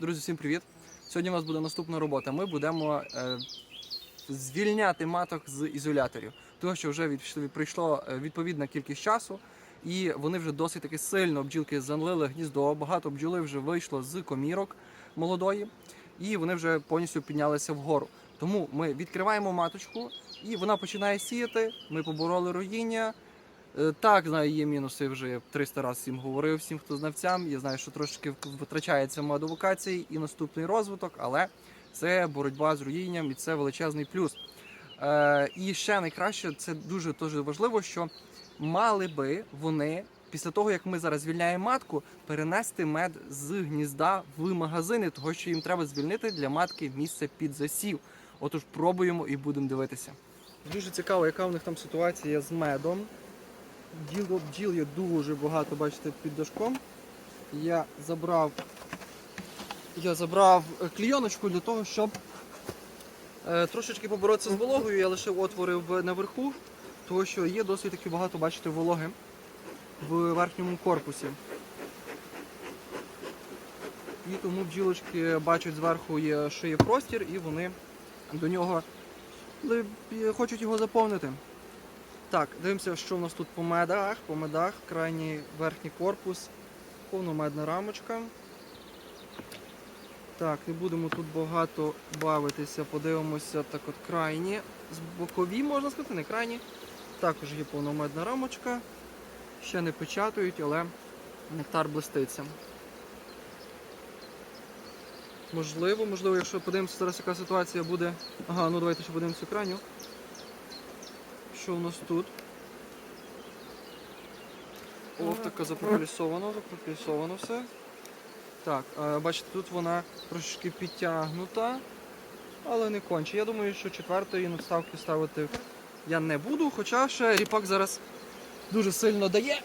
Друзі, всім привіт! Сьогодні у нас буде наступна робота. Ми будемо е, звільняти маток з ізоляторів, тому що вже від, прийшло е, відповідна кількість часу, і вони вже досить таки сильно бджілки занлили гніздо. Багато бджоли вже вийшло з комірок молодої, і вони вже повністю піднялися вгору. Тому ми відкриваємо маточку, і вона починає сіяти. Ми побороли роїння. Е, Так, знаю, є мінуси вже 300 разів всім говорив, всім, хто знавцям. Я знаю, що трошки витрачається модовокації і наступний розвиток, але це боротьба з руїнням і це величезний плюс. Е, і ще найкраще, це дуже теж важливо, що мали би вони. Після того, як ми зараз звільняємо матку, перенести мед з гнізда в магазини, того що їм треба звільнити для матки місце під засів. Отож, пробуємо і будемо дивитися. Дуже цікаво, яка в них там ситуація з медом. Бджіл, бджіл є дуже багато, бачите, під дошком. Я забрав, я забрав е, клійоночку для того, щоб е, трошечки поборотися з вологою. Я лишив отвори в, наверху, тому що є досить таки багато, бачите, вологи в верхньому корпусі. І тому бджілочки бачать зверху, є, що є простір, і вони до нього е, хочуть його заповнити. Так, дивимося, що в нас тут по медах. По медах, крайній верхній корпус, повномедна рамочка. Так, не будемо тут багато бавитися, подивимося так от крайні. З бокові, можна сказати, не крайні. Також є повномедна рамочка. Ще не печатають, але нектар блиститься. Можливо, можливо, якщо подивимося зараз, яка ситуація буде. Ага, ну давайте ще подивимося крайню. Що у нас тут? О, така запрофілісовано, запрофілісовано все. Так, е, бачите, тут вона трошки підтягнута, але не конче. Я думаю, що четвертої надставки ставити я не буду, хоча ще ріпак зараз дуже сильно дає.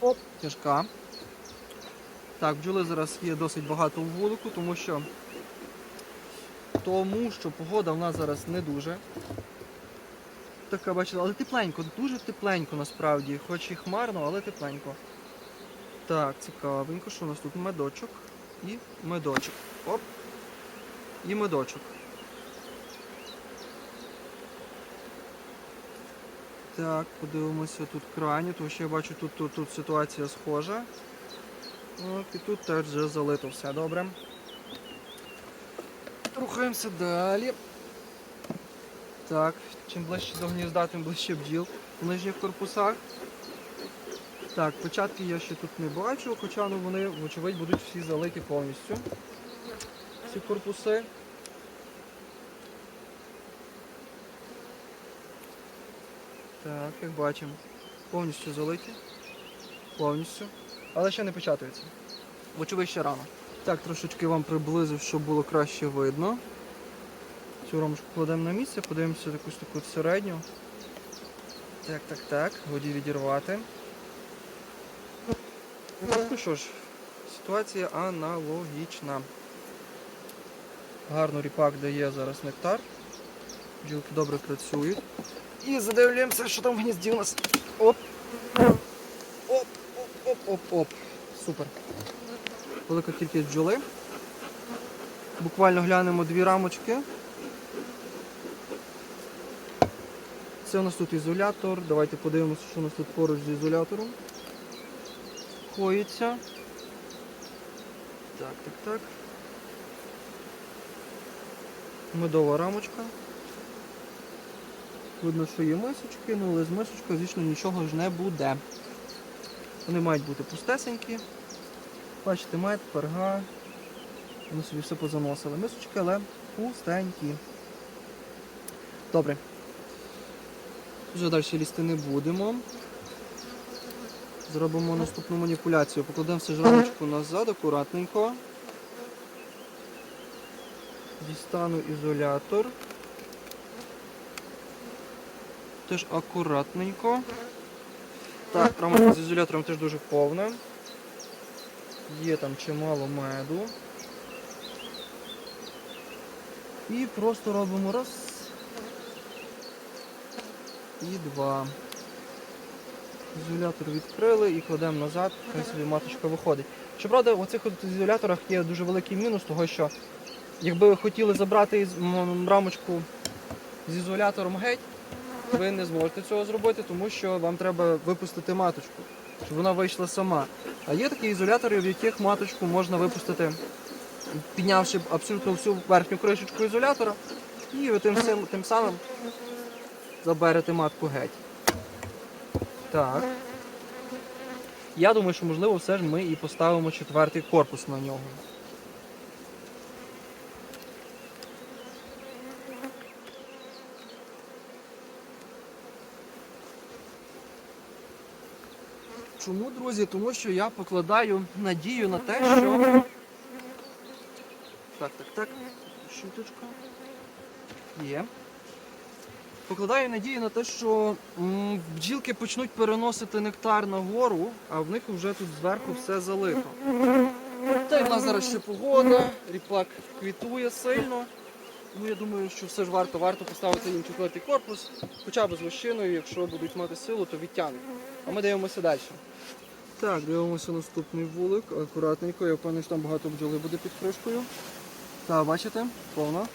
Оп, тяжка. Так, бджоли зараз є досить багато в вулику, тому що тому що погода в нас зараз не дуже. Така, бачите, але тепленько, дуже тепленько насправді, хоч і хмарно, але тепленько. Так, цікавенько, що у нас тут медочок і медочок. Оп. І медочок. Так, подивимося тут крайні, тому що я бачу, тут, тут, тут ситуація схожа. От, і тут теж вже залито все добре. Рухаємося далі. Так, чим ближче до гнізда, тим ближче бджіл в корпусах. Так, початки я ще тут не бачу, хоча ну, вони, вочевидь, будуть всі залиті повністю. Ці корпуси. Так, як бачимо, повністю залиті. Повністю. Але ще не печатаються. Вочевидь, ще рано. Так, трошечки вам приблизив, щоб було краще видно. Цю ромочку кладемо на місце, подивимося якусь таку середню. Так, так, так, годі відірвати. Ну що ж, ситуація аналогічна. Гарно ріпак дає зараз нектар. Бджілки добре працюють. І задивляємося, що там в гнізді у нас. Оп! Оп, оп, оп, оп, оп. Супер. Велика кількість бджоли. Буквально глянемо дві рамочки. Це у нас тут ізолятор. Давайте подивимося, що у нас тут поруч з ізолятором. Коїться. Так, так, так. Медова рамочка. Видно, що є мисочки, ну але з мисочкою, звісно, нічого ж не буде. Вони мають бути пустесенькі. Бачите, мед, перга. Вони собі все позаносили. Мисочки, але пустенькі. Добре. Вже далі лізти не будемо. Зробимо наступну маніпуляцію. Покладемо все жрамочку назад, акуратненько. Дістану ізолятор. Теж акуратненько. Так, рамочка з ізолятором теж дуже повна. Є там чимало меду. І просто робимо раз. І два. Ізолятор відкрили і кладемо назад, хай собі маточка виходить. Щоправда, у цих ізоляторах є дуже великий мінус, того що якби ви хотіли забрати рамочку з ізолятором геть, ви не зможете цього зробити, тому що вам треба випустити маточку, щоб вона вийшла сама. А є такі ізолятори, в яких маточку можна випустити, піднявши абсолютно всю верхню кришечку ізолятора, і ви тим, тим самим заберете матку геть. Так. Я думаю, що можливо все ж ми і поставимо четвертий корпус на нього. Чому, друзі? Тому що я покладаю надію на те, що. Так, так, так. Шуточка. Є. Покладаю надію на те, що бджілки почнуть переносити нектар нагору, а в них вже тут зверху все залито. Та й в нас зараз ще погода, ріпак квітує сильно. Тому я думаю, що все ж варто, варто поставити їм четвертий корпус, хоча б з вощиною, якщо будуть мати силу, то відтягнуть. А ми дивимося далі. Так, дивимося наступний вулик. Акуратненько, я впевнений, що там багато бджоли буде під кришкою. Так, бачите, повна.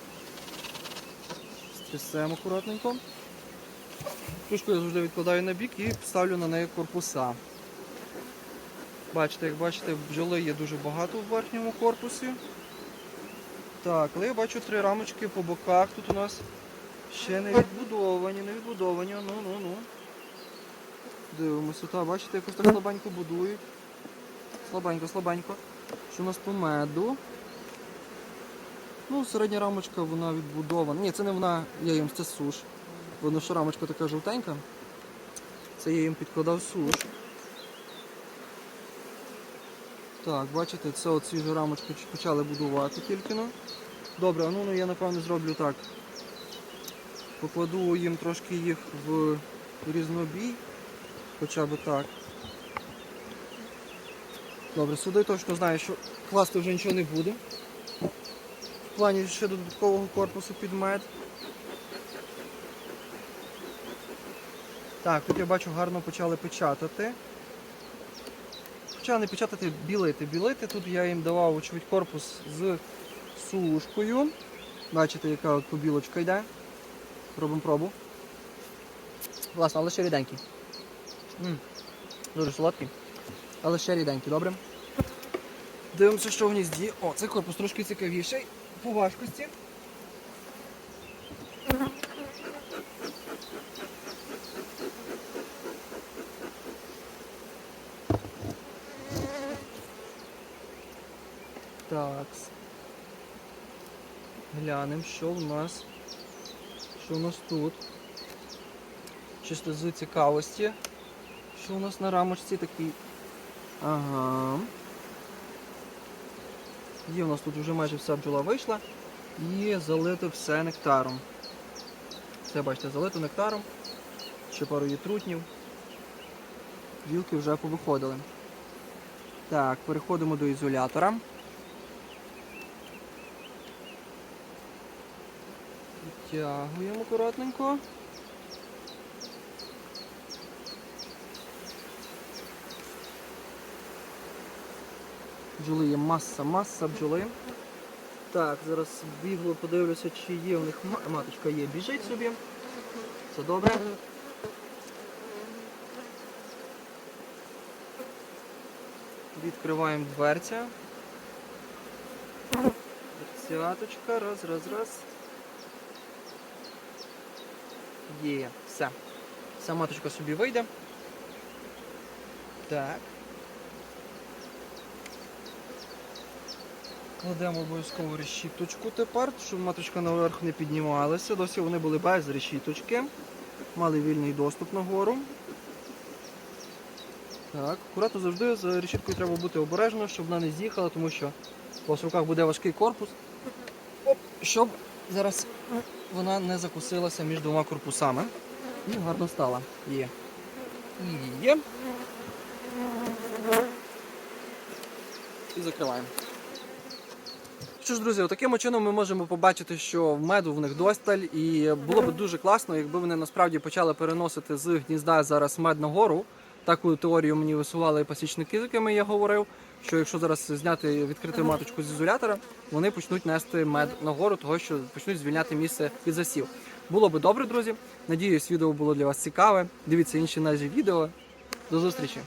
Стрісаємо акуратненько. Кришку я завжди відкладаю на бік і ставлю на неї корпуса. Бачите, як бачите, бджоли є дуже багато в верхньому корпусі. Так, але я бачу три рамочки по боках. Тут у нас ще не відбудовані, не відбудовані. Ну, ну, ну. Дивимося, так, бачите, якось так слабенько будують. Слабенько, слабенько. Що у нас по меду? Ну, середня рамочка вона відбудована. Ні, це не вона, я їм це суш. Видно, що рамочка така жовтенька. Це я їм підкладав суш. Так, бачите, це от свіжу рамочку почали будувати тільки ну. Добре, а ну, ну я напевно зроблю так. Покладу їм трошки їх в різнобій. Хоча б так. Добре, сюди точно знаю, що класти вже нічого не буде. В плані ще додаткового корпусу під мед. Так, тут я бачу гарно почали печатати. Почали не печатати, білити. Білити. Тут я їм давав очевидь корпус з сушкою. Бачите, яка от побілочка йде. Робимо пробу. Власне, але ще ріденький. М, Дуже солодкий. Але ще ріденький, добре. Дивимося, що в гнізді. О, цей корпус трошки цікавіший по важкості. Так. Глянемо, що в нас. Що у нас тут? Чисто з цікавості. Що у нас на рамочці такий? Ага. Є у нас тут вже майже вся бджола вийшла і залито все нектаром. Все, бачите, залито нектаром. Ще пару є трутнів. Бджілки вже повиходили. Так, переходимо до ізолятора. Відтягуємо акуратненько. Бджоли є маса, маса бджоли. Так, зараз бігло, подивлюся, чи є у них маточка є, біжить собі. Все добре. Відкриваємо дверця. Дверцяточка, раз, раз, раз. Є, все. Вся маточка собі вийде. Так. Кладемо обов'язково решіточку тепер, щоб маточка наверх не піднімалася. Досі вони були без решіточки. Мали вільний доступ нагору. Так, акуратно завжди з решіткою треба бути обережно, щоб вона не з'їхала, тому що у вас в руках буде важкий корпус. Оп, щоб зараз вона не закусилася між двома корпусами. І гарно стала. Є. І є. І закриваємо. Що ж, друзі, таким чином ми можемо побачити, що в меду в них досталь, і було б дуже класно, якби вони насправді почали переносити з гнізда зараз мед на гору. Таку теорію мені висували пасічники, з якими я говорив. Що якщо зараз зняти відкрити маточку з ізолятора, вони почнуть нести мед на гору, того що почнуть звільняти місце під засів. Було би добре, друзі. Надіюсь, відео було для вас цікаве. Дивіться інші наші відео. До зустрічі.